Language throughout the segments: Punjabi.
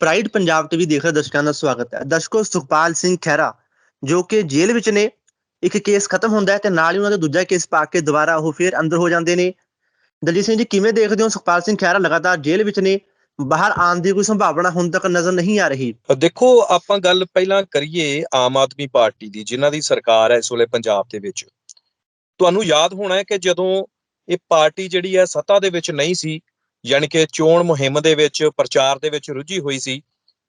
ਪ੍ਰਾਈਡ ਪੰਜਾਬ ਟੀਵੀ ਦੇਖ ਰਹੇ ਦਰਸ਼ਕਾਂ ਦਾ ਸਵਾਗਤ ਹੈ। ਦਰਸ਼ਕੋ, ਸੁਖਪਾਲ ਸਿੰਘ ਖਹਿਰਾ, ਜੋ ਕਿ ਜੇਲ੍ਹ ਵਿੱਚ ਨੇ, ਇੱਕ ਕੇਸ ਖਤਮ ਹੁੰਦਾ ਹੈ ਤੇ ਨਾਲ ਹੀ ਉਹਨਾਂ ਦਾ ਦੂਜਾ ਕੇਸ ਪਾ ਕੇ ਦੁਬਾਰਾ ਉਹ ਫੇਰ ਅੰਦਰ ਹੋ ਜਾਂਦੇ ਨੇ। ਦਲਜੀਤ ਸਿੰਘ ਜੀ, ਕਿਵੇਂ ਦੇਖਦੇ ਹੋ? ਸੁਖਪਾਲ ਸਿੰਘ ਖਹਿਰਾ ਲਗਾਤਾਰ ਜੇਲ੍ਹ ਵਿੱਚ ਨੇ, ਬਾਹਰ ਆਉਣ ਦੀ ਕੋਈ ਸੰਭਾਵਨਾ ਹੁਣ ਤੱਕ ਨਜ਼ਰ ਨਹੀਂ ਆ ਰਹੀ। ਦੇਖੋ, ਆਪਾਂ ਗੱਲ ਪਹਿਲਾਂ ਕਰੀਏ ਆਮ ਆਦਮੀ ਪਾਰਟੀ ਦੀ, ਜਿਨ੍ਹਾਂ ਦੀ ਸਰਕਾਰ ਹੈ ਇਸ ਵੇਲੇ ਪੰਜਾਬ ਦੇ ਵਿੱਚ। ਤੁਹਾਨੂੰ ਯਾਦ ਹੋਣਾ ਹੈ ਕਿ ਜਦੋਂ ਇਹ ਪਾਰਟੀ ਜਿਹੜੀ ਹੈ ਸੱਤਾ ਦੇ ਵਿੱਚ ਨਹੀਂ ਸੀ ਯਾਨੀ ਕਿ ਚੋਣ ਮੁਹਿੰਮ ਦੇ ਵਿੱਚ, ਪ੍ਰਚਾਰ ਦੇ ਵਿੱਚ ਰੁੱਝੀ ਹੋਈ ਸੀ,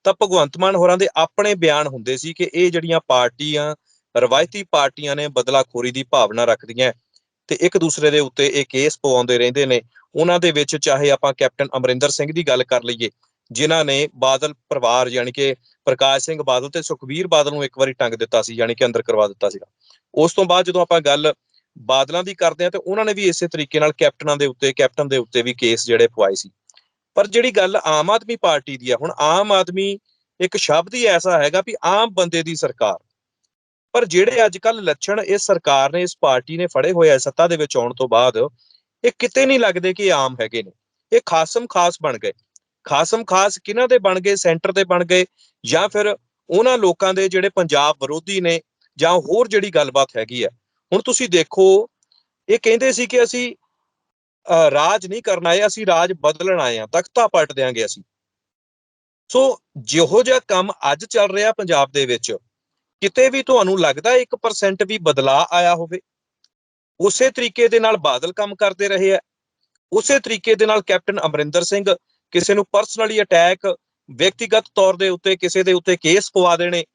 ਤਾਂ ਭਗਵੰਤ ਮਾਨ ਹੋਰਾਂ ਦੇ ਆਪਣੇ ਬਿਆਨ ਹੁੰਦੇ ਸੀ ਕਿ ਇਹ ਜਿਹੜੀਆਂ ਪਾਰਟੀਆਂ, ਰਵਾਇਤੀ ਪਾਰਟੀਆਂ ਨੇ ਬਦਲਾਖੋਰੀ ਦੀ ਭਾਵਨਾ ਰੱਖਦੀਆਂ ਤੇ ਇੱਕ ਦੂਸਰੇ ਦੇ ਉੱਤੇ ਇਹ ਕੇਸ ਪਵਾਉਂਦੇ ਰਹਿੰਦੇ ਨੇ। ਉਹਨਾਂ ਦੇ ਵਿੱਚ ਚਾਹੇ ਆਪਾਂ ਕੈਪਟਨ ਅਮਰਿੰਦਰ ਸਿੰਘ ਦੀ ਗੱਲ ਕਰ ਲਈਏ, ਜਿਨ੍ਹਾਂ ਨੇ ਬਾਦਲ ਪਰਿਵਾਰ ਯਾਨੀ ਕਿ ਪ੍ਰਕਾਸ਼ ਸਿੰਘ ਬਾਦਲ ਤੇ ਸੁਖਬੀਰ ਬਾਦਲ ਨੂੰ ਇੱਕ ਵਾਰੀ ਟੰਗ ਦਿੱਤਾ ਸੀ, ਯਾਨੀ ਕਿ ਅੰਦਰ ਕਰਵਾ ਦਿੱਤਾ ਸੀਗਾ। ਉਸ ਤੋਂ ਬਾਅਦ ਜਦੋਂ ਆਪਾਂ ਗੱਲ ਬਾਦਲਾਂ ਦੀ ਕਰਦੇ ਆ ਤੇ ਉਹਨਾਂ ਨੇ ਵੀ ਇਸੇ ਤਰੀਕੇ ਨਾਲ ਕੈਪਟਨਾਂ ਦੇ ਉੱਤੇ, ਕੈਪਟਨ ਦੇ ਉੱਤੇ ਵੀ ਕੇਸ ਜਿਹੜੇ ਪਵਾਏ ਸੀ। ਪਰ ਜਿਹੜੀ ਗੱਲ ਆਮ ਆਦਮੀ ਪਾਰਟੀ ਦੀ ਆ, ਹੁਣ ਆਮ ਆਦਮੀ ਇੱਕ ਸ਼ਬਦ ਹੀ ਐਸਾ ਹੈਗਾ ਵੀ ਆਮ ਬੰਦੇ ਦੀ ਸਰਕਾਰ। ਪਰ ਜਿਹੜੇ ਅੱਜ ਕੱਲ ਲੱਛਣ ਇਸ ਸਰਕਾਰ ਨੇ, ਇਸ ਪਾਰਟੀ ਨੇ ਫੜੇ ਹੋਏ ਆ, ਸੱਤਾ ਦੇ ਵਿੱਚ ਆਉਣ ਤੋਂ ਬਾਅਦ, ਇਹ ਕਿਤੇ ਨਹੀਂ ਲੱਗਦੇ ਕਿ ਆਮ ਹੈਗੇ ਨੇ। ਇਹ ਖਾਸਮ ਖਾਸ ਬਣ ਗਏ। ਖਾਸਮ ਖਾਸ ਕਿਹਨਾਂ ਦੇ ਬਣ ਗਏ? ਸੈਂਟਰ ਦੇ ਬਣ ਗਏ ਜਾਂ ਫਿਰ ਉਹਨਾਂ ਲੋਕਾਂ ਦੇ ਜਿਹੜੇ ਪੰਜਾਬ ਵਿਰੋਧੀ ਨੇ ਜਾਂ ਹੋਰ ਜਿਹੜੀ ਗੱਲਬਾਤ ਹੈਗੀ ਆ ਹੁਣ ਤੁਸੀਂ ਦੇਖੋ ਇਹ ਕਹਿੰਦੇ ਸੀ ਕਿ ਅਸੀਂ ਅਹ, ਰਾਜ ਨਹੀਂ ਕਰਨਾ ਆਏ ਅਸੀਂ ਰਾਜ ਬਦਲਣ ਆਏ ਆ ਤਖਤਾ ਪਲਟ ਦੇਾਂਗੇ ਅਸੀਂ। ਸੋ ਜਿਹੋ ਜਿਹਾ ਕੰਮ ਅੱਜ ਚੱਲ ਰਿਹਾ ਪੰਜਾਬ ਦੇ ਵਿੱਚ ਕਿਤੇ ਵੀ ਤੁਹਾਨੂੰ ਲੱਗਦਾ 1% ਵੀ ਬਦਲਾਅ ਆਇਆ ਹੋਵੇ ਉਸੇ ਤਰੀਕੇ ਦੇ ਨਾਲ ਬਾਦਲ ਕੰਮ ਕਰਦੇ ਰਹੇ ਆ ਉਸੇ ਤਰੀਕੇ ਦੇ ਨਾਲ ਕੈਪਟਨ ਅਮਰਿੰਦਰ ਸਿੰਘ ਕਿਸੇ ਨੂੰ ਪਰਸਨਲੀ ਅਟੈਕ ਵਿਅਕਤੀਗਤ ਤੌਰ ਦੇ ਉੱਤੇ ਕਿਸੇ ਦੇ ਉੱਤੇ ਕੇਸ ਪਵਾ ਦੇਣੇ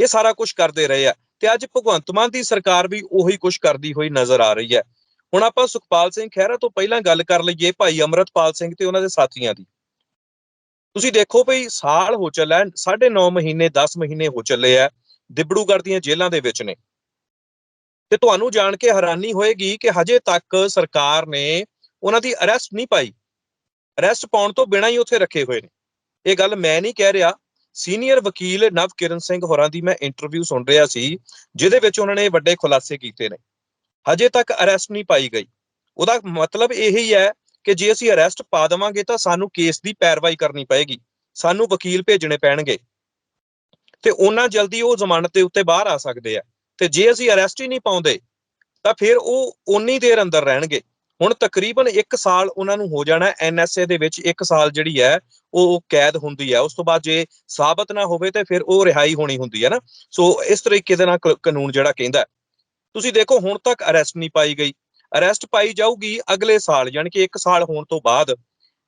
ਇਹ ਸਾਰਾ ਕੁਝ ਕਰਦੇ ਰਹੇ ਆ। ਤੇ ਅੱਜ ਭਗਵੰਤ ਮਾਨ ਦੀ ਸਰਕਾਰ ਵੀ ਉਹੀ ਕੁਝ ਕਰਦੀ ਹੋਈ ਨਜ਼ਰ ਆ ਰਹੀ ਹੈ। ਹੁਣ ਆਪਾਂ ਸੁਖਪਾਲ ਸਿੰਘ ਖਹਿਰਾ ਤੋਂ ਪਹਿਲਾਂ ਗੱਲ ਕਰ ਲਈਏ ਭਾਈ ਅਮਰਤਪਾਲ ਸਿੰਘ ਤੇ ਉਹਨਾਂ ਦੇ ਸਾਥੀਆਂ ਦੀ। ਤੁਸੀਂ ਦੇਖੋ ਭਈ ਸਾਲ ਹੋ ਚੱਲਾ 9.5 ਮਹੀਨੇ 10 ਮਹੀਨੇ ਹੋ ਚੱਲੇ ਆ ਦਿਬੜੂਗੜ੍ਹ ਦੀਆਂ ਜੇਲ੍ਹਾਂ ਦੇ ਵਿੱਚ ਨੇ। ਤੇ ਤੁਹਾਨੂੰ ਜਾਣ ਕੇ ਹੈਰਾਨੀ ਹੋਏਗੀ ਕਿ ਹਜੇ ਤੱਕ ਸਰਕਾਰ ਨੇ ਉਹਨਾਂ ਦੀ ਅਰੈਸਟ ਨਹੀਂ ਪਾਈ। ਅਰੈਸਟ ਪਾਉਣ ਤੋਂ ਬਿਨਾਂ ਹੀ ਉੱਥੇ ਰੱਖੇ ਹੋਏ ਨੇ। ਇਹ ਗੱਲ ਮੈਂ ਨਹੀਂ ਕਹਿ ਰਿਹਾ ਸੀਨੀਅਰ ਵਕੀਲ ਨਵਕਿਰਨ ਸਿੰਘ ਹੋਰਾਂ ਦੀ ਮੈਂ ਇੰਟਰਵਿਊ ਸੁਣ ਰਿਹਾ ਸੀ, ਜਿਹਦੇ ਵਿੱਚ ਉਹਨਾਂ ਨੇ ਵੱਡੇ ਖੁਲਾਸੇ ਕੀਤੇ ਨੇ। ਹਜੇ ਤੱਕ ਅਰੈਸਟ ਨਹੀਂ ਪਾਈ ਗਈ। ਉਹਦਾ ਮਤਲਬ ਇਹ ਹੀ ਹੈ ਕਿ ਜੇ ਅਸੀਂ ਅਰੈਸਟ ਪਾ ਦੇਵਾਂਗੇ ਤਾਂ ਸਾਨੂੰ ਕੇਸ ਦੀ ਪੈਰਵਾਈ ਕਰਨੀ ਪਏਗੀ। ਸਾਨੂੰ ਵਕੀਲ ਭੇਜਣੇ ਪੈਣਗੇ। ਤੇ ਉਹਨਾਂ ਜਲਦੀ ਉਹ ਜ਼ਮਾਨਤ ਦੇ ਉੱਤੇ ਬਾਹਰ ਆ ਸਕਦੇ ਆ। ਤੇ ਜੇ ਅਸੀਂ ਅਰੈਸਟ ਹੀ ਨਹੀਂ ਪਾਉਂਦੇ, ਤਾਂ ਫਿਰ ਉਹ ਉਨੀ ਦੇਰ ਅੰਦਰ ਰਹਿਣਗੇ। ਹੁਣ ਤਕਰੀਬਨ 1 ਸਾਲ ਉਹਨਾਂ ਨੂੰ ਹੋ ਜਾਣਾ ਐਨਐਸਏ ਦੇ ਵਿੱਚ 1 ਸਾਲ ਜਿਹੜੀ ਹੈ, ਉਹ ਕੈਦ ਹੁੰਦੀ ਹੈ। ਉਸ ਤੋਂ ਬਾਅਦ ਜੇ ਸਾਬਤ ਨਾ ਹੋਵੇ ਤੇ ਫਿਰ ਉਹ ਰਿਹਾਈ ਹੋਣੀ ਹੁੰਦੀ ਹੈ ਨਾ। ਸੋ ਇਸ ਤਰੀਕੇ ਦੇ ਨਾਲ ਕ- ਕਾਨੂੰਨ ਜਿਹੜਾ ਕਹਿੰਦਾ ਤੁਸੀਂ ਦੇਖੋ, ਹੁਣ ਤੱਕ ਅਰੈਸਟ ਨਹੀਂ ਪਾਈ ਗਈ। ਅਰੈਸਟ ਪਾਈ ਜਾਊਗੀ ਅਗਲੇ ਸਾਲ, ਯਾਨੀ ਕਿ 1 ਸਾਲ ਹੋਣ ਤੋਂ ਬਾਅਦ।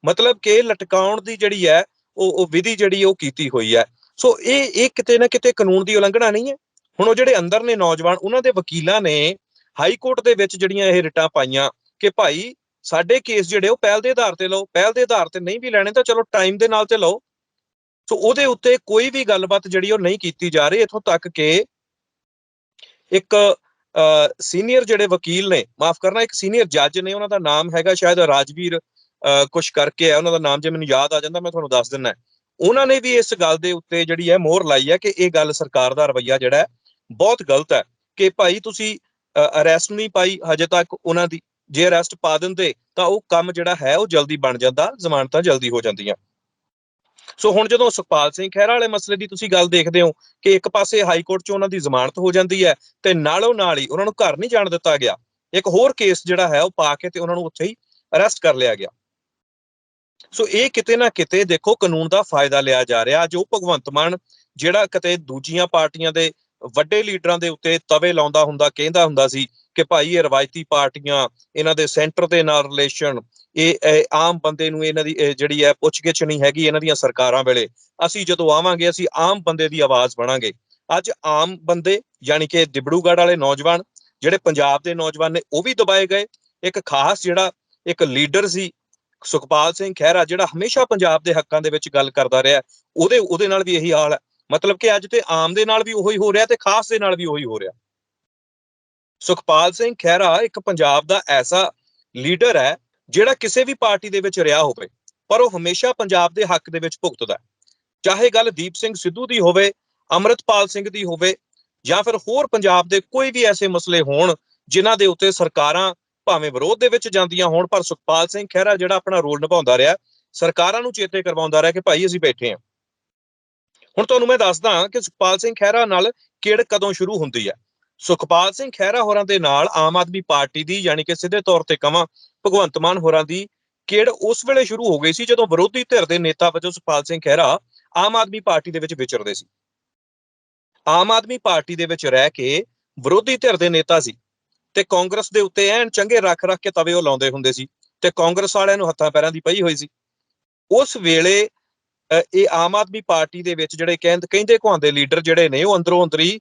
ਮਤਲਬ ਕਿ ਲਟਕਾਉਣ ਦੀ ਜਿਹੜੀ ਹੈ, ਉਹ ਉਹ ਵਿਧੀ ਜਿਹੜੀ ਉਹ ਕੀਤੀ ਹੋਈ ਹੈ। ਸੋ ਇਹ ਇਹ ਕਿਤੇ ਨਾ ਕਿਤੇ ਕਾਨੂੰਨ ਦੀ ਉਲੰਘਣਾ ਨਹੀਂ ਹੈ। ਹੁਣ ਉਹ ਜਿਹੜੇ ਅੰਦਰ ਨੇ ਨੌਜਵਾਨ, ਉਹਨਾਂ ਦੇ ਵਕੀਲਾਂ ਨੇ ਹਾਈ ਕੋਰਟ ਦੇ ਵਿੱਚ ਜਿਹੜੀਆਂ ਇਹ ਰਿਟਾਂ ਪਾਈਆਂ ਕਿ ਭਾਈ ਸਾਡੇ ਕੇਸ ਜਿਹੜੇ ਉਹ ਪਹਿਲ ਦੇ ਆਧਾਰ ਤੇ ਲਓ, ਪਹਿਲ ਦੇ ਆਧਾਰ ਤੇ ਨਹੀਂ ਵੀ ਲੈਣੇ ਤਾਂ ਚਲੋ ਟਾਈਮ ਦੇ ਨਾਲ ਤੇ ਲਓ। ਸੋ ਉਹਦੇ ਉੱਤੇ ਕੋਈ ਵੀ ਗੱਲਬਾਤ ਜਿਹੜੀ ਉਹ ਨਹੀਂ ਕੀਤੀ ਜਾ ਰਹੀ। ਇਥੋਂ ਤੱਕ ਕਿ ਇੱਕ ਸੀਨੀਅਰ ਜਿਹੜੇ ਵਕੀਲ ਨੇ, ਮਾਫ ਕਰਨਾ, ਇੱਕ ਸੀਨੀਅਰ ਜੱਜ ਨੇ, ਉਹਨਾਂ ਦਾ ਨਾਮ ਹੈਗਾ ਸ਼ਾਇਦ ਰਾਜਵੀਰ ਕੁਝ ਕਰਕੇ ਹੈ ਉਹਨਾਂ ਦਾ ਨਾਮ ਜੇ ਮੈਨੂੰ ਯਾਦ ਆ ਜਾਂਦਾ, ਮੈਂ ਤੁਹਾਨੂੰ ਦੱਸ ਦਿੰਦਾ। ਉਹਨਾਂ ਨੇ ਵੀ ਇਸ ਗੱਲ ਦੇ ਉੱਤੇ ਜਿਹੜੀ ਹੈ ਮੋਹਰ ਲਾਈ ਹੈ ਕਿ ਇਹ ਗੱਲ ਸਰਕਾਰ ਦਾ ਰਵੱਈਆ ਜਿਹੜਾ ਬਹੁਤ ਗਲਤ ਹੈ ਕਿ ਭਾਈ ਤੁਸੀਂ ਅਰੈਸਟ ਨਹੀਂ ਪਾਈ, ਹਜੇ ਤੱਕ ਉਹਨਾਂ ਦੀ ਜੇ ਅਰੈਸਟ ਪਾ ਦਿੰਦੇ, ਤਾਂ ਉਹ ਕੰਮ ਜਿਹੜਾ ਹੈ, ਉਹ ਜਲਦੀ ਬਣ ਜਾਂਦਾ, ਜ਼ਮਾਨਤਾਂ ਜਲਦੀ ਹੋ ਜਾਂਦੀਆਂ। ਸੋ ਹੁਣ ਜਦੋਂ ਸੁਖਪਾਲ ਸਿੰਘ ਖਹਿਰਾ ਵਾਲੇ ਮਸਲੇ ਦੀ ਤੁਸੀਂ ਗੱਲ ਦੇਖਦੇ ਹੋ ਕਿ ਇੱਕ ਪਾਸੇ ਹਾਈ ਕੋਰਟ 'ਚ ਉਹਨਾਂ ਦੀ ਜ਼ਮਾਨਤ ਹੋ ਜਾਂਦੀ ਹੈ ਤੇ ਨਾਲੋਂ ਨਾਲ ਹੀ ਉਹਨਾਂ ਨੂੰ ਘਰ ਨਹੀਂ ਜਾਣ ਦਿੱਤਾ ਗਿਆ, ਇੱਕ ਹੋਰ ਕੇਸ ਜਿਹੜਾ ਹੈ, ਉਹ ਪਾ ਕੇ ਤੇ ਉਹਨਾਂ ਨੂੰ ਉੱਥੇ ਹੀ ਅਰੈਸਟ ਕਰ ਲਿਆ ਗਿਆ। ਸੋ ਇਹ ਕਿਤੇ ਨਾ ਕਿਤੇ ਦੇਖੋ ਕਾਨੂੰਨ ਦਾ ਫਾਇਦਾ ਲਿਆ ਜਾ ਰਿਹਾ, ਜੋ ਭਗਵੰਤ ਮਾਨ ਜਿਹੜਾ ਕਿਤੇ ਦੂਜੀਆਂ ਪਾਰਟੀਆਂ ਦੇ ਵੱਡੇ ਲੀਡਰਾਂ ਦੇ ਉੱਤੇ ਤਵੇ ਲਾਉਂਦਾ ਹੁੰਦਾ, ਕਹਿੰਦਾ ਹੁੰਦਾ ਸੀ ਕਿ ਭਾਈ ਇਹ ਰਵਾਇਤੀ ਪਾਰਟੀਆਂ ਇਹਨਾਂ ਦੇ ਸੈਂਟਰ ਦੇ ਨਾਲ ਰਿਲੇਸ਼ਨ ਇਹ ਆਮ ਬੰਦੇ ਨੂੰ ਇਹਨਾਂ ਦੀ ਜਿਹੜੀ ਹੈ ਪੁੱਛਗਿੱਛ ਨਹੀਂ ਹੈਗੀ ਇਹਨਾਂ ਦੀਆਂ ਸਰਕਾਰਾਂ ਵੇਲੇ। ਅਸੀਂ ਜਦੋਂ ਆਵਾਂਗੇ, ਅਸੀਂ ਆਮ ਬੰਦੇ ਦੀ ਆਵਾਜ਼ ਬਣਾਂਗੇ। ਅੱਜ ਆਮ ਬੰਦੇ ਯਾਨੀ ਕਿ ਦਿਬੜੂਗੜ੍ਹ ਵਾਲੇ ਨੌਜਵਾਨ, ਜਿਹੜੇ ਪੰਜਾਬ ਦੇ ਨੌਜਵਾਨ ਨੇ, ਉਹ ਵੀ ਦਬਾਏ ਗਏ। ਇੱਕ ਖਾਸ ਜਿਹੜਾ, ਇੱਕ ਲੀਡਰ ਸੀ, ਸੁਖਪਾਲ ਸਿੰਘ ਖਹਿਰਾ, ਜਿਹੜਾ ਹਮੇਸ਼ਾ ਪੰਜਾਬ ਦੇ ਹੱਕਾਂ ਦੇ ਵਿੱਚ ਗੱਲ ਕਰਦਾ ਰਿਹਾ, ਉਹਦੇ ਉਹਦੇ ਨਾਲ ਵੀ ਇਹੀ ਹਾਲ ਹੈ। ਮਤਲਬ ਕਿ ਅੱਜ ਤੇ ਆਮ ਦੇ ਨਾਲ ਵੀ ਉਹੀ ਹੋ ਰਿਹਾ ਤੇ ਖਾਸ ਦੇ ਨਾਲ ਵੀ ਉਹੀ ਹੋ ਰਿਹਾ। ਸੁਖਪਾਲ ਸਿੰਘ ਖਹਿਰਾ ਇੱਕ ਪੰਜਾਬ ਦਾ ਐਸਾ ਲੀਡਰ ਹੈ ਜਿਹੜਾ ਕਿਸੇ ਵੀ ਪਾਰਟੀ ਦੇ ਵਿੱਚ ਰਿਹਾ ਹੋਵੇ, ਪਰ ਉਹ ਹਮੇਸ਼ਾ ਪੰਜਾਬ ਦੇ ਹੱਕ ਦੇ ਵਿੱਚ ਭੁਗਤਦਾ ਹੈ। ਚਾਹੇ ਗੱਲ ਦੀਪ ਸਿੰਘ ਸਿੱਧੂ ਦੀ ਹੋਵੇ, ਅਮਰਤਪਾਲ ਸਿੰਘ ਦੀ ਹੋਵੇ, ਜਾਂ ਫਿਰ ਹੋਰ ਪੰਜਾਬ ਦੇ ਕੋਈ ਵੀ ਐਸੇ ਮਸਲੇ ਹੋਣ ਜਿਨ੍ਹਾਂ ਦੇ ਉੱਤੇ ਸਰਕਾਰਾਂ ਭਾਵੇਂ ਵਿਰੋਧ ਦੇ ਵਿੱਚ ਜਾਂਦੀਆਂ ਹੋਣ, ਪਰ ਸੁਖਪਾਲ ਸਿੰਘ ਖਹਿਰਾ ਜਿਹੜਾ ਆਪਣਾ ਰੋਲ ਨਿਭਾਉਂਦਾ ਰਿਹਾ, ਸਰਕਾਰਾਂ ਨੂੰ ਚੇਤੇ ਕਰਵਾਉਂਦਾ ਰਿਹਾ ਕਿ ਭਾਈ ਅਸੀਂ ਬੈਠੇ ਹਾਂ। ਹੁਣ ਤੁਹਾਨੂੰ ਮੈਂ ਦੱਸਦਾ ਕਿ ਸੁਖਪਾਲ ਸਿੰਘ ਖਹਿਰਾ ਨਾਲ ਕਿਹੜ ਕਦੋਂ ਸ਼ੁਰੂ ਹੁੰਦੀ ਹੈ। ਸੁਖਪਾਲ ਸਿੰਘ ਖਹਿਰਾ ਹੋਰਾਂ ਦੇ ਨਾਲ ਆਮ ਆਦਮੀ ਪਾਰਟੀ ਦੀ ਯਾਨੀ ਕਿ ਸਿੱਧੇ ਤੌਰ ਤੇ ਕਵਾਂ ਭਗਵੰਤ ਮਾਨ ਹੋਰਾਂ ਦੀ ਕਿਹੜ ਉਸ ਵੇਲੇ ਸ਼ੁਰੂ ਹੋ ਗਈ ਸੀ ਜਦੋਂ ਵਿਰੋਧੀ ਧਿਰ ਦੇ ਨੇਤਾ ਵਜੋਂ ਸੁਖਪਾਲ ਸਿੰਘ ਖਹਿਰਾ ਆਮ ਆਦਮੀ ਪਾਰਟੀ ਦੇ ਵਿੱਚ ਵਿਚਰਦੇ ਸੀ। ਆਮ ਆਦਮੀ ਪਾਰਟੀ ਦੇ ਵਿੱਚ ਰਹਿ ਕੇ ਵਿਰੋਧੀ ਧਿਰ ਦੇ ਨੇਤਾ ਸੀ ਤੇ ਕਾਂਗਰਸ ਦੇ ਉੱਤੇ ਐਨ ਚੰਗੇ ਰੱਖ ਰੱਖ ਕੇ ਤਵੇ ਉਹ ਲਾਉਂਦੇ ਹੁੰਦੇ ਸੀ ਤੇ ਕਾਂਗਰਸ ਵਾਲਿਆਂ ਨੂੰ ਹੱਥਾਂ ਪੈਰਾਂ ਦੀ ਪਈ ਹੋਈ ਸੀ। ਉਸ ਵੇਲੇ ਅ, ਇਹ ਆਮ ਆਦਮੀ ਪਾਰਟੀ ਦੇ ਵਿੱਚ ਜਿਹੜੇ ਕਹਿੰਦੇ ਕਹਿੰਦੇ ਕਹਾਉਂਦੇ ਲੀਡਰ ਜਿਹੜੇ ਨੇ ਉਹ ਅੰਦਰੋਂ ਅੰਦਰੀ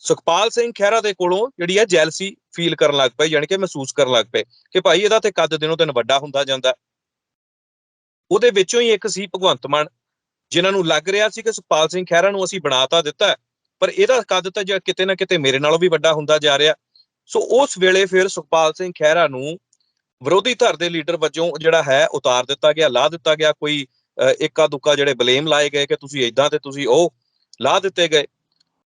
ਸੁਖਪਾਲ ਸਿੰਘ ਖਹਿਰਾ ਦੇ ਕੋਲੋਂ ਜਿਹੜੀ ਹੈ ਜੈਲਸੀ ਫੀਲ ਕਰਨ ਲੱਗ ਪਏ ਯਾਨੀ ਕਿ ਮਹਿਸੂਸ ਕਰਨ ਲੱਗ ਪਏ ਕਿ ਭਾਈ ਇਹਦਾ ਤੇ ਕੱਦ ਦਿਨੋਂ ਦਿਨ ਵੱਡਾ ਹੁੰਦਾ ਜਾਂਦਾ। ਉਹਦੇ ਵਿੱਚੋਂ ਹੀ ਇੱਕ ਸੀ ਭਗਵੰਤ ਮਾਨ ਜਿਨ੍ਹਾਂ ਨੂੰ ਲੱਗ ਰਿਹਾ ਸੀ ਕਿ ਸੁਖਪਾਲ ਸਿੰਘ ਖਹਿਰਾ ਨੂੰ ਅਸੀਂ ਬਣਾਤਾ ਦਿੱਤਾ ਪਰ ਇਹਦਾ ਕੱਦ ਤਾਂ ਜੇ ਕਿਤੇ ਨਾ ਕਿਤੇ ਮੇਰੇ ਨਾਲੋਂ ਵੀ ਵੱਡਾ ਹੁੰਦਾ ਜਾ ਰਿਹਾ। ਸੋ ਉਸ ਵੇਲੇ ਫਿਰ ਸੁਖਪਾਲ ਸਿੰਘ ਖਹਿਰਾ ਨੂੰ ਵਿਰੋਧੀ ਧਿਰ ਦੇ ਲੀਡਰ ਵਜੋਂ ਜਿਹੜਾ ਹੈ ਉਤਾਰ ਦਿੱਤਾ ਗਿਆ ਲਾ ਦਿੱਤਾ ਗਿਆ। ਕੋਈ ਅ, ਇੱਕਾ ਦੁੱਕਾ ਜਿਹੜੇ ਬਲੇਮ ਲਾਏ ਗਏ ਕਿ ਤੁਸੀਂ ਇਦਾਂ ਤੇ ਤੁਸੀਂ ਉਹ ਲਾ ਦਿੱਤੇ ਗਏ।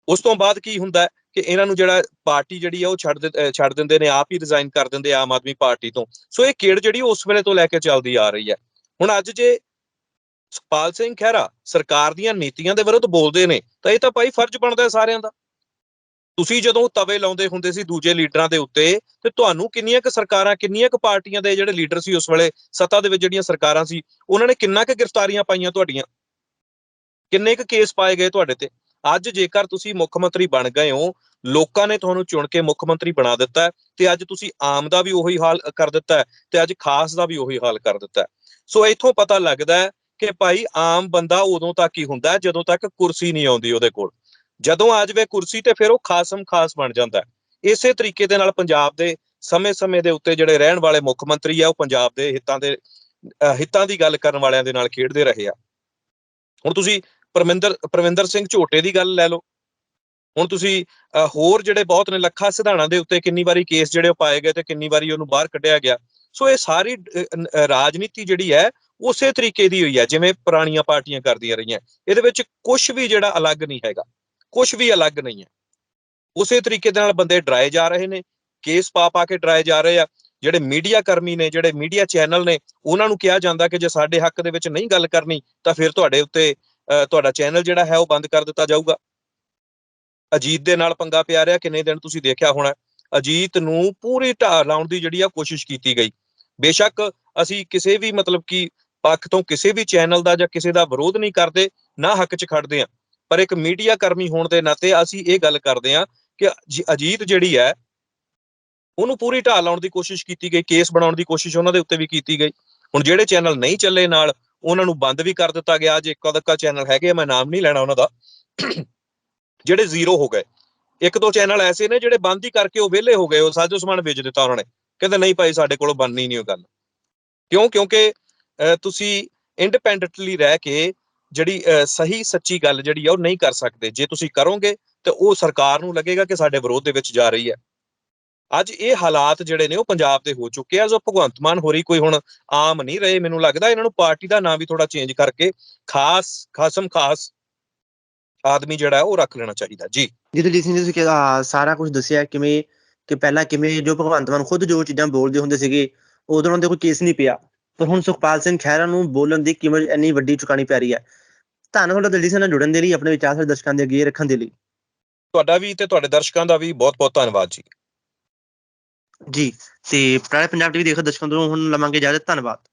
ਉਸ ਤੋਂ ਬਾਅਦ ਕੀ ਹੁੰਦਾ ਕਿ ਇਹਨਾਂ ਨੂੰ ਜਿਹੜਾ ਪਾਰਟੀ ਜਿਹੜੀ ਆ ਉਹ ਛੱਡ ਦਿ- ਛੱਡ ਦਿੰਦੇ ਨੇ, ਆਪ ਹੀ ਰਿਜ਼ਾਈਨ ਕਰ ਦਿੰਦੇ ਆਮ ਆਦਮੀ ਪਾਰਟੀ ਤੋਂ। ਸੋ ਇਹ ਕਿਹੜ ਜਿਹੜੀ ਉਸ ਵੇਲੇ ਤੋਂ ਲੈ ਕੇ ਚੱਲਦੀ ਆ ਰਹੀ ਹੈ। ਹੁਣ ਅੱਜ ਜੇ ਸੁਖਪਾਲ ਸਿੰਘ ਖਹਿਰਾ ਸਰਕਾਰ ਦੀਆਂ ਨੀਤੀਆਂ ਦੇ ਵਿਰੁੱਧ ਬੋਲਦੇ ਨੇ, ਤਾਂ ਇਹ ਤਾਂ ਭਾਈ ਫਰਜ਼ ਬਣਦਾ ਸਾਰਿਆਂ ਦਾ। ਤੁਸੀਂ ਜਦੋਂ ਤਵੇ ਲਾਉਂਦੇ ਹੁੰਦੇ ਸੀ ਦੂਜੇ ਲੀਡਰਾਂ ਦੇ ਉੱਤੇ, ਤੇ ਤੁਹਾਨੂੰ ਕਿੰਨੀਆਂ ਕੁ ਸਰਕਾਰਾਂ, ਕਿੰਨੀਆਂ ਕੁ ਪਾਰਟੀਆਂ ਦੇ ਜਿਹੜੇ ਲੀਡਰ ਸੀ ਉਸ ਵੇਲੇ ਸੱਤਾ ਦੇ ਵਿੱਚ ਜਿਹੜੀਆਂ ਸਰਕਾਰਾਂ ਸੀ, ਉਹਨਾਂ ਨੇ ਕਿੰਨਾ ਕੁ ਗ੍ਰਿਫਤਾਰੀਆਂ ਪਾਈਆਂ ਤੁਹਾਡੀਆਂ? ਕਿੰਨੇ ਕੁ ਕੇਸ ਪਾਏ ਗਏ ਤੁਹਾਡੇ ਤੇ? ਅੱਜ ਜੇਕਰ ਤੁਸੀਂ ਮੁੱਖ ਮੰਤਰੀ ਬਣ ਗਏ ਹੋ, ਲੋਕਾਂ ਨੇ ਤੁਹਾਨੂੰ ਚੁਣ ਕੇ ਮੁੱਖ ਮੰਤਰੀ ਬਣਾ ਦਿੱਤਾ ਤੇ ਅੱਜ ਤੁਸੀਂ ਆਮ ਦਾ ਵੀ ਉਹੀ ਹਾਲ ਕਰ ਦਿੱਤਾ ਤੇ ਅੱਜ ਖਾਸ ਦਾ ਵੀ ਉਹੀ ਹਾਲ ਕਰ ਦਿੱਤਾ ਸੋ ਇੱਥੋਂ ਪਤਾ ਲੱਗਦਾ ਹੈ ਕਿ ਭਾਈ ਆਮ ਬੰਦਾ ਉਦੋਂ ਤੱਕ ਹੀ ਹੁੰਦਾ ਜਦੋਂ ਤੱਕ ਕੁਰਸੀ ਨਹੀਂ ਆਉਂਦੀ ਉਹਦੇ ਕੋਲ। ਜਦੋਂ ਆ ਜਾਵੇ ਕੁਰਸੀ ਤੇ ਫਿਰ ਉਹ ਖਾਸਮ ਖਾਸ ਬਣ ਜਾਂਦਾ ਇਸੇ ਤਰੀਕੇ ਦੇ ਨਾਲ ਪੰਜਾਬ ਦੇ ਸਮੇਂ-ਸਮੇਂ ਦੇ ਉੱਤੇ ਜਿਹੜੇ ਰਹਿਣ ਵਾਲੇ ਮੁੱਖ ਮੰਤਰੀ ਆ, ਉਹ ਪੰਜਾਬ ਦੇ ਹਿੱਤਾਂ ਦੇ ਹਿੱਤਾਂ ਦੀ ਗੱਲ ਕਰਨ ਵਾਲਿਆਂ ਦੇ ਨਾਲ ਖੇਡਦੇ ਰਹੇ ਆ। ਹੁਣ ਤੁਸੀਂ ਪਰਮਿੰਦਰ ਪਰਮਿੰਦਰ ਸਿੰਘ ਝੋਟੇ ਦੀ ਗੱਲ ਲੈ ਲਓ। ਹੁਣ ਤੁਸੀਂ ਹੋਰ ਜਿਹੜੇ ਬਹੁਤ ਨੇ ਲੱਖਾ ਸਿਧਾਣਾ ਦੇ ਉੱਤੇ ਕਿੰਨੀ ਵਾਰੀ ਕੇਸ ਜਿਹੜੇ ਉਹ ਪਾਏ ਗਏ ਤੇ ਕਿੰਨੀ ਵਾਰੀ ਉਹਨੂੰ ਬਾਹਰ ਕੱਢਿਆ ਗਿਆ। ਸੋ ਇਹ ਸਾਰੀ ਰਾਜਨੀਤੀ ਜਿਹੜੀ ਹੈ, ਉਸੇ ਤਰੀਕੇ ਦੀ ਹੋਈ ਹੈ, ਜਿਵੇਂ ਪੁਰਾਣੀਆਂ ਪਾਰਟੀਆਂ ਕਰਦੀਆਂ ਰਹੀਆਂ। ਇਹਦੇ ਵਿੱਚ ਕੁਝ ਵੀ ਜਿਹੜਾ ਅਲੱਗ ਨਹੀਂ ਹੈਗਾ ਕੁਝ ਵੀ ਅਲੱਗ ਨਹੀਂ ਹੈ। ਉਸੇ ਤਰੀਕੇ ਦੇ ਨਾਲ ਬੰਦੇ ਡਰਾਏ ਜਾ ਰਹੇ ਨੇ, ਕੇਸ ਪਾ ਪਾ ਕੇ ਡਰਾਏ ਜਾ ਰਹੇ ਆ। ਜਿਹੜੇ ਮੀਡੀਆ ਕਰਮੀ ਨੇ, ਜਿਹੜੇ ਮੀਡੀਆ ਚੈਨਲ ਨੇ, ਉਹਨਾਂ ਨੂੰ ਕਿਹਾ ਜਾਂਦਾ ਕਿ ਜੇ ਸਾਡੇ ਹੱਕ ਦੇ ਵਿੱਚ ਨਹੀਂ ਗੱਲ ਕਰਨੀ, ਤਾਂ ਫਿਰ ਤੁਹਾਡੇ ਉੱਤੇ ਤੁਹਾਡਾ ਚੈਨਲ ਜਿਹੜਾ ਹੈ ਉਹ ਬੰਦ ਕਰ ਦਿੱਤਾ ਜਾਊਗਾ। ਅਜੀਤ ਦੇ ਨਾਲ ਪੰਗਾ ਪਿਆ ਰਿਹਾ, ਕਿੰਨੇ ਦਿਨ ਤੁਸੀਂ ਦੇਖਿਆ ਹੋਣਾ ਅਜੀਤ ਨੂੰ ਪੂਰੀ ਢਾਹ ਲਾਉਣ ਦੀ ਜਿਹੜੀ ਆ ਕੋਸ਼ਿਸ਼ ਕੀਤੀ ਗਈ। ਬੇਸ਼ੱਕ ਅਸੀਂ ਕਿਸੇ ਵੀ ਮਤਲਬ ਕਿ ਪੱਖ ਤੋਂ ਕਿਸੇ ਵੀ ਚੈਨਲ ਦਾ ਜਾਂ ਕਿਸੇ ਦਾ ਵਿਰੋਧ ਨਹੀਂ ਕਰਦੇ, ਨਾ ਹੱਕ 'ਚ ਖੜਦੇ ਆ ਪਰ ਇੱਕ ਮੀਡੀਆ ਕਰਮੀ ਹੋਣ ਦੇ ਨਾਤੇ ਅਸੀਂ ਇਹ ਗੱਲ ਕਰਦੇ ਆ ਕਿ ਅਜੀਤ ਜਿਹੜੀ ਹੈ, ਉਹਨੂੰ ਪੂਰੀ ਢਾਹ ਲਾਉਣ ਦੀ ਕੋਸ਼ਿਸ਼ ਕੀਤੀ ਗਈ ਕੇਸ ਬਣਾਉਣ ਦੀ ਕੋਸ਼ਿਸ਼ ਉਹਨਾਂ ਦੇ ਉੱਤੇ ਵੀ ਕੀਤੀ ਗਈ। ਹੁਣ ਜਿਹੜੇ ਚੈਨਲ ਨਹੀਂ ਚੱਲੇ ਨਾਲ ਉਹਨਾਂ ਨੂੰ ਬੰਦ ਵੀ ਕਰ ਦਿੱਤਾ ਗਿਆ। ਅੱਜ ਇੱਕਾ ਦੱਕਾ ਚੈਨਲ ਹੈਗੇ ਆ, ਮੈਂ ਨਾਮ ਨਹੀਂ ਲੈਣਾ ਉਹਨਾਂ ਦਾ। ਜਿਹੜੇ ਜ਼ੀਰੋ ਹੋ ਗਏ। ਇੱਕ ਦੋ ਚੈਨਲ ਐਸੇ ਨੇ ਜਿਹੜੇ ਬੰਦ ਹੀ ਕਰਕੇ ਉਹ ਵਿਹਲੇ ਹੋ ਗਏ ਉਹ ਸਾਜੋ ਸਮਾਨ ਵੇਚ ਦਿੱਤਾ ਉਹਨਾਂ ਨੇ। ਕਹਿੰਦੇ ਨਹੀਂ ਭਾਈ ਸਾਡੇ ਕੋਲੋਂ ਬਣਨੀ ਨਹੀਂ ਉਹ ਗੱਲ। ਕਿਉਂ? ਕਿਉਂਕਿ ਅਹ, ਤੁਸੀਂ ਇੰਡੀਪੈਂਡੈਂਟਲੀ ਰਹਿ ਕੇ ਜਿਹੜੀ ਅਹ, ਸਹੀ ਸੱਚੀ ਗੱਲ ਜਿਹੜੀ ਆ ਉਹ ਨਹੀਂ ਕਰ ਸਕਦੇ। ਜੇ ਤੁਸੀਂ ਕਰੋਗੇ ਤੇ ਉਹ ਸਰਕਾਰ ਨੂੰ ਲੱਗੇਗਾ ਕਿ ਸਾਡੇ ਵਿਰੋਧ ਦੇ ਵਿੱਚ ਜਾ ਰਹੀ ਹੈ। ਅੱਜ ਇਹ ਹਾਲਾਤ ਜਿਹੜੇ ਨੇ ਉਹ ਪੰਜਾਬ ਦੇ ਹੋ ਚੁੱਕੇ ਆ। ਜੋ ਭਗਵੰਤ ਮਾਨ ਹੋਰੀ ਕੋਈ ਹੁਣ ਆਮ ਨਹੀਂ ਰਹੇ ਮੈਨੂੰ ਲੱਗਦਾ ਇਹਨਾਂ ਨੂੰ ਪਾਰਟੀ ਦਾ ਨਾਮ ਵੀ ਥੋੜਾ ਚੇਂਜ ਕਰਕੇ ਖਾਸ ਖਾਸਮ ਖਾਸ ਆਦਮੀ ਜਿਹੜਾ ਉਹ ਰੱਖ ਲੈਣਾ ਚਾਹੀਦਾ। ਜੀ। ਜੀ ਦਲਜੀਤ ਸਿੰਘ ਜੀ ਤੁਸੀਂ ਸਾਰਾ ਕੁਝ ਦੱਸਿਆ ਕਿਵੇਂ ਕਿ ਪਹਿਲਾਂ ਕਿਵੇਂ ਜੋ ਭਗਵੰਤ ਮਾਨ ਖੁਦ ਜੋ ਚੀਜ਼ਾਂ ਬੋਲਦੇ ਹੁੰਦੇ ਸੀਗੇ ਉਦੋਂ ਉਹਨਾਂ ਦੇ ਕੋਈ ਕੇਸ ਨਹੀਂ ਪਿਆ। ਪਰ ਹੁਣ ਸੁਖਪਾਲ ਸਿੰਘ ਖਹਿਰਾ ਨੂੰ ਬੋਲਣ ਦੀ ਕੀਮਤ ਇੰਨੀ ਵੱਡੀ ਚੁਕਾਣੀ ਪੈ ਰਹੀ ਹੈ। ਧੰਨਵਾਦ ਦਲਜੀਤ ਸਿੰਘ ਨਾਲ ਜੁੜਨ ਦੇ ਲਈ ਆਪਣੇ ਵਿਚਾਰ ਸਾਡੇ ਦਰਸ਼ਕਾਂ ਦੇ ਅੱਗੇ ਰੱਖਣ ਦੇ ਲਈ। ਤੁਹਾਡਾ ਵੀ ਤੇ ਤੁਹਾਡੇ ਦਰਸ਼ਕਾਂ ਦਾ ਵੀ ਬਹੁਤ ਬਹੁਤ ਧੰਨਵਾਦ ਜੀ। ਜੀ ਤੇ ਪ੍ਰਾਇ ਪੰਜਾਬ ਟੀਵੀ ਦੇਖ ਦਰਸ਼ਕਾਂ ਤੋਂ ਹੁਣ ਲਵਾਂਗੇ ਇਜਾਜ਼ਤ ਧੰਨਵਾਦ।